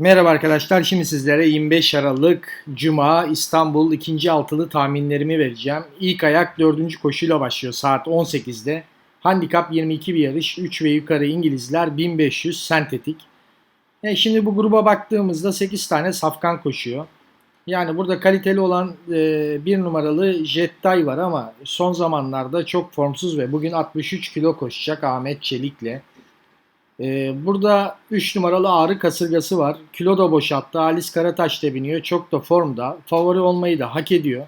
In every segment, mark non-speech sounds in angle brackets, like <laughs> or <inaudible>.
Merhaba arkadaşlar. Şimdi sizlere 25 Aralık Cuma İstanbul ikinci altılı tahminlerimi vereceğim. İlk ayak 4. koşuyla başlıyor saat 18'de. Handikap 22 bir yarış. 3 ve yukarı İngilizler 1500 sentetik. E şimdi bu gruba baktığımızda 8 tane safkan koşuyor. Yani burada kaliteli olan e, bir numaralı Jettay var ama son zamanlarda çok formsuz ve bugün 63 kilo koşacak Ahmet Çelik'le. Ee, burada 3 numaralı ağrı kasırgası var. Kilo da boşalttı. Halis Karataş da biniyor. Çok da formda. Favori olmayı da hak ediyor.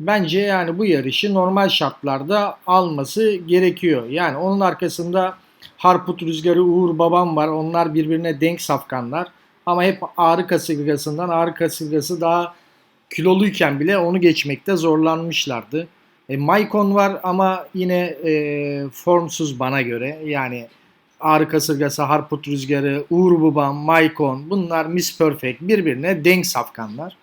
Bence yani bu yarışı normal şartlarda alması gerekiyor. Yani onun arkasında Harput Rüzgarı, Uğur Babam var. Onlar birbirine denk safkanlar. Ama hep ağrı kasırgasından ağrı kasırgası daha kiloluyken bile onu geçmekte zorlanmışlardı. E, Maicon var ama yine e, formsuz bana göre. Yani Ağrı Kasırgası, Harput Rüzgarı, Uğur Babam, Maicon bunlar Miss Perfect birbirine denk safkanlar.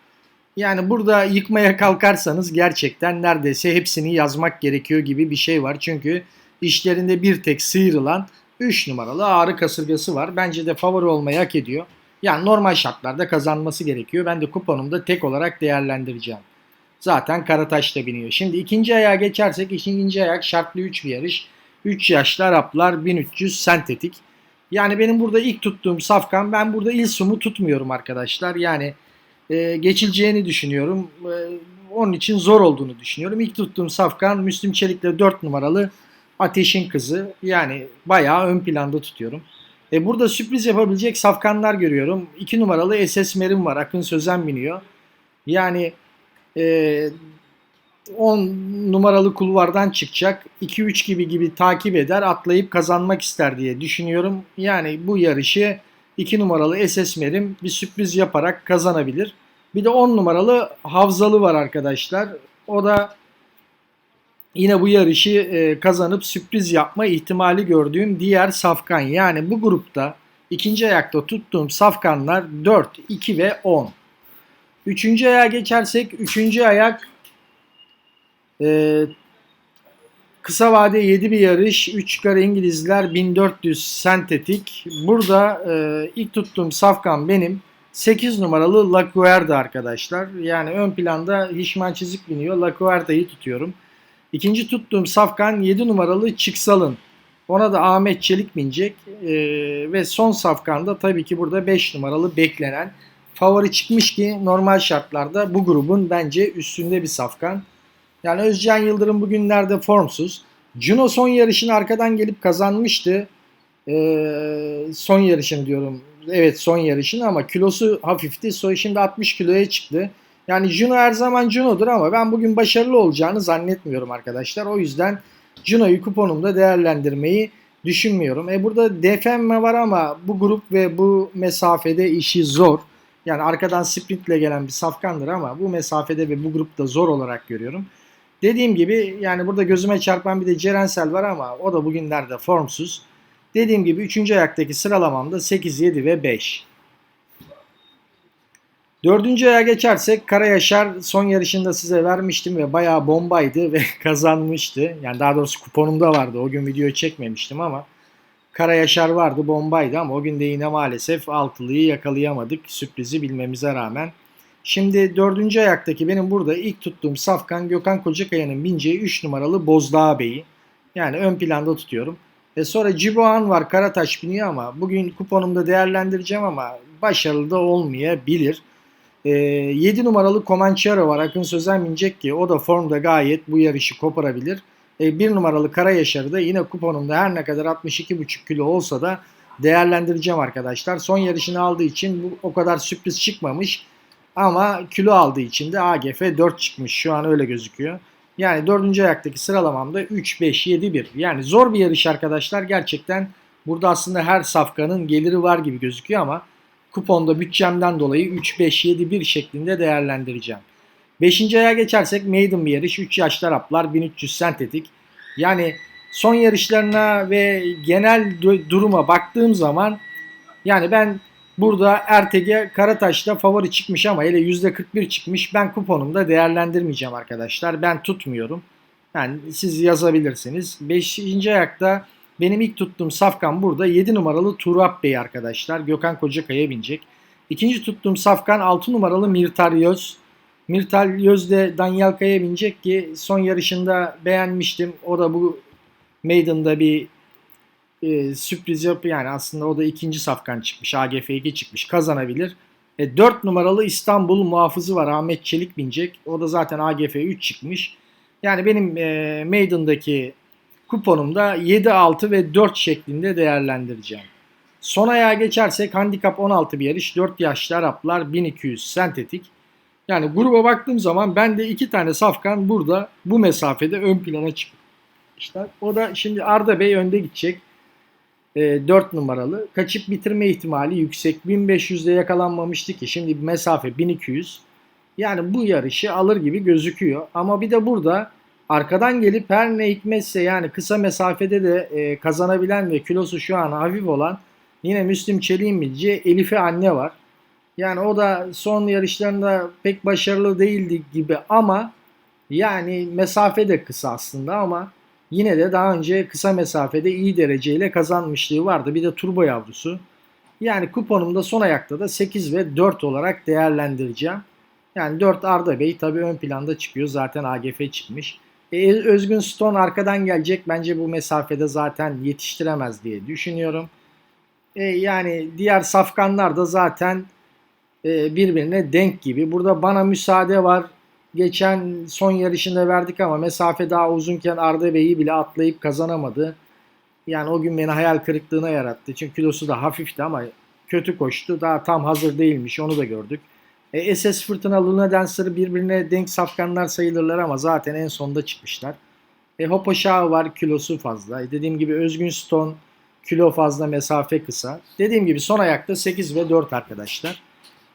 Yani burada yıkmaya kalkarsanız gerçekten neredeyse hepsini yazmak gerekiyor gibi bir şey var. Çünkü işlerinde bir tek sıyrılan 3 numaralı ağrı kasırgası var. Bence de favori olmayı hak ediyor. Yani normal şartlarda kazanması gerekiyor. Ben de kuponumda tek olarak değerlendireceğim. Zaten Karataş da biniyor. Şimdi ikinci ayağa geçersek ikinci ayak şartlı 3 bir yarış. 3 yaşlı Araplar 1300 sentetik. Yani benim burada ilk tuttuğum safkan ben burada İlsum'u tutmuyorum arkadaşlar. Yani e, geçileceğini düşünüyorum. E, onun için zor olduğunu düşünüyorum. İlk tuttuğum safkan Müslüm Çelik'le 4 numaralı Ateş'in kızı. Yani bayağı ön planda tutuyorum. E, burada sürpriz yapabilecek safkanlar görüyorum. 2 numaralı SS Merim var. Akın Sözen biniyor. Yani e, 10 numaralı kulvardan çıkacak. 2-3 gibi gibi takip eder. Atlayıp kazanmak ister diye düşünüyorum. Yani bu yarışı 2 numaralı SS Merim bir sürpriz yaparak kazanabilir. Bir de 10 numaralı Havzalı var arkadaşlar. O da yine bu yarışı e, kazanıp sürpriz yapma ihtimali gördüğüm diğer safkan. Yani bu grupta ikinci ayakta tuttuğum safkanlar 4, 2 ve 10. Üçüncü ayağa geçersek üçüncü ayak ee, kısa vade 7 bir yarış. 3 kare İngilizler 1400 sentetik. Burada e, ilk tuttuğum safkan benim. 8 numaralı La Guerda arkadaşlar. Yani ön planda Hişman Çizik biniyor. La Guerda'yı tutuyorum. İkinci tuttuğum safkan 7 numaralı Çıksal'ın. Ona da Ahmet Çelik binecek. Ee, ve son safkanda tabii ki burada 5 numaralı beklenen. Favori çıkmış ki normal şartlarda bu grubun bence üstünde bir safkan. Yani Özcan Yıldırım bugünlerde formsuz. Juno son yarışını arkadan gelip kazanmıştı. Ee, son yarışını diyorum. Evet son yarışını ama kilosu hafifti. So şimdi 60 kiloya çıktı. Yani Juno her zaman Juno'dur ama ben bugün başarılı olacağını zannetmiyorum arkadaşlar. O yüzden Juno'yu kuponumda değerlendirmeyi düşünmüyorum. E burada DFM var ama bu grup ve bu mesafede işi zor. Yani arkadan sprintle gelen bir safkandır ama bu mesafede ve bu grupta zor olarak görüyorum. Dediğim gibi yani burada gözüme çarpan bir de Cerensel var ama o da bugünlerde formsuz. Dediğim gibi 3. ayaktaki sıralamamda 8, 7 ve 5. Dördüncü aya geçersek Kara Yaşar son yarışında size vermiştim ve bayağı bombaydı ve <laughs> kazanmıştı. Yani daha doğrusu kuponumda vardı. O gün video çekmemiştim ama Kara Yaşar vardı bombaydı ama o gün de yine maalesef altılıyı yakalayamadık sürprizi bilmemize rağmen. Şimdi dördüncü ayaktaki benim burada ilk tuttuğum safkan Gökhan Kocakaya'nın bineceği 3 numaralı Bozdağ Bey'i. Yani ön planda tutuyorum. E sonra Ciboğan var Karataş biniyor ama bugün kuponumda değerlendireceğim ama başarılı da olmayabilir. E, 7 numaralı Comanchero var Akın Sözen binecek ki o da formda gayet bu yarışı koparabilir. E, 1 numaralı Kara Yaşar'ı da yine kuponumda her ne kadar 62,5 kilo olsa da değerlendireceğim arkadaşlar. Son yarışını aldığı için bu o kadar sürpriz çıkmamış. Ama kilo aldığı için de AGF 4 çıkmış. Şu an öyle gözüküyor. Yani dördüncü ayaktaki sıralamamda 3, 5, 7, 1. Yani zor bir yarış arkadaşlar. Gerçekten burada aslında her safkanın geliri var gibi gözüküyor ama kuponda bütçemden dolayı 3, 5, 7, 1 şeklinde değerlendireceğim. Beşinci ayağa geçersek maiden bir yarış. 3 yaşlı Araplar 1300 sentetik. Yani son yarışlarına ve genel duruma baktığım zaman yani ben Burada Ertege Karataş'ta favori çıkmış ama hele %41 çıkmış. Ben kuponumda değerlendirmeyeceğim arkadaşlar. Ben tutmuyorum. Yani siz yazabilirsiniz. 5. ayakta benim ilk tuttuğum safkan burada 7 numaralı Turap Bey arkadaşlar. Gökhan Kocakaya binecek. İkinci tuttuğum safkan 6 numaralı Mirtalyoz. Mirtalyoz de Danyalka'ya binecek ki son yarışında beğenmiştim. O da bu Maiden'da bir e, sürpriz yap yani aslında o da ikinci safkan çıkmış. AGF 2 çıkmış. Kazanabilir. E, 4 numaralı İstanbul muhafızı var. Ahmet Çelik binecek. O da zaten AGF 3 çıkmış. Yani benim e, Maiden'daki kuponumda 7, 6 ve 4 şeklinde değerlendireceğim. Son ayağa geçersek handikap 16 bir yarış. 4 yaşlı Araplar 1200 sentetik. Yani gruba baktığım zaman ben de iki tane safkan burada bu mesafede ön plana çıkmışlar. O da şimdi Arda Bey önde gidecek. E, 4 numaralı. Kaçıp bitirme ihtimali yüksek. 1500'de yakalanmamıştı ki şimdi mesafe 1200. Yani bu yarışı alır gibi gözüküyor. Ama bir de burada arkadan gelip her ne hikmetse yani kısa mesafede de e, kazanabilen ve kilosu şu an hafif olan yine Müslüm Çelik'in bileceği Elif'e anne var. Yani o da son yarışlarında pek başarılı değildi gibi ama yani mesafe de kısa aslında ama yine de daha önce kısa mesafede iyi dereceyle kazanmışlığı vardı. Bir de turbo yavrusu. Yani kuponumda son ayakta da 8 ve 4 olarak değerlendireceğim. Yani 4 Arda Bey tabii ön planda çıkıyor. Zaten AGF çıkmış. E, Özgün Stone arkadan gelecek. Bence bu mesafede zaten yetiştiremez diye düşünüyorum. E, yani diğer safkanlar da zaten e, birbirine denk gibi. Burada bana müsaade var. Geçen son yarışında verdik ama mesafe daha uzunken Arda Bey'i bile atlayıp kazanamadı. Yani o gün beni hayal kırıklığına yarattı. Çünkü kilosu da hafifti ama kötü koştu. Daha tam hazır değilmiş onu da gördük. E, SS Fırtına Luna Dancer birbirine denk safkanlar sayılırlar ama zaten en sonda çıkmışlar. E, Hopo Şahı var kilosu fazla. E, dediğim gibi Özgün Stone kilo fazla mesafe kısa. Dediğim gibi son ayakta 8 ve 4 arkadaşlar.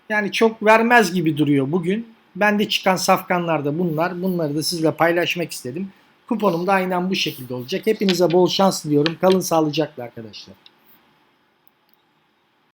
Yani çok vermez gibi duruyor bugün. Bende çıkan safkanlar da bunlar. Bunları da sizle paylaşmak istedim. Kuponum da aynen bu şekilde olacak. Hepinize bol şans diliyorum. Kalın sağlıcakla arkadaşlar.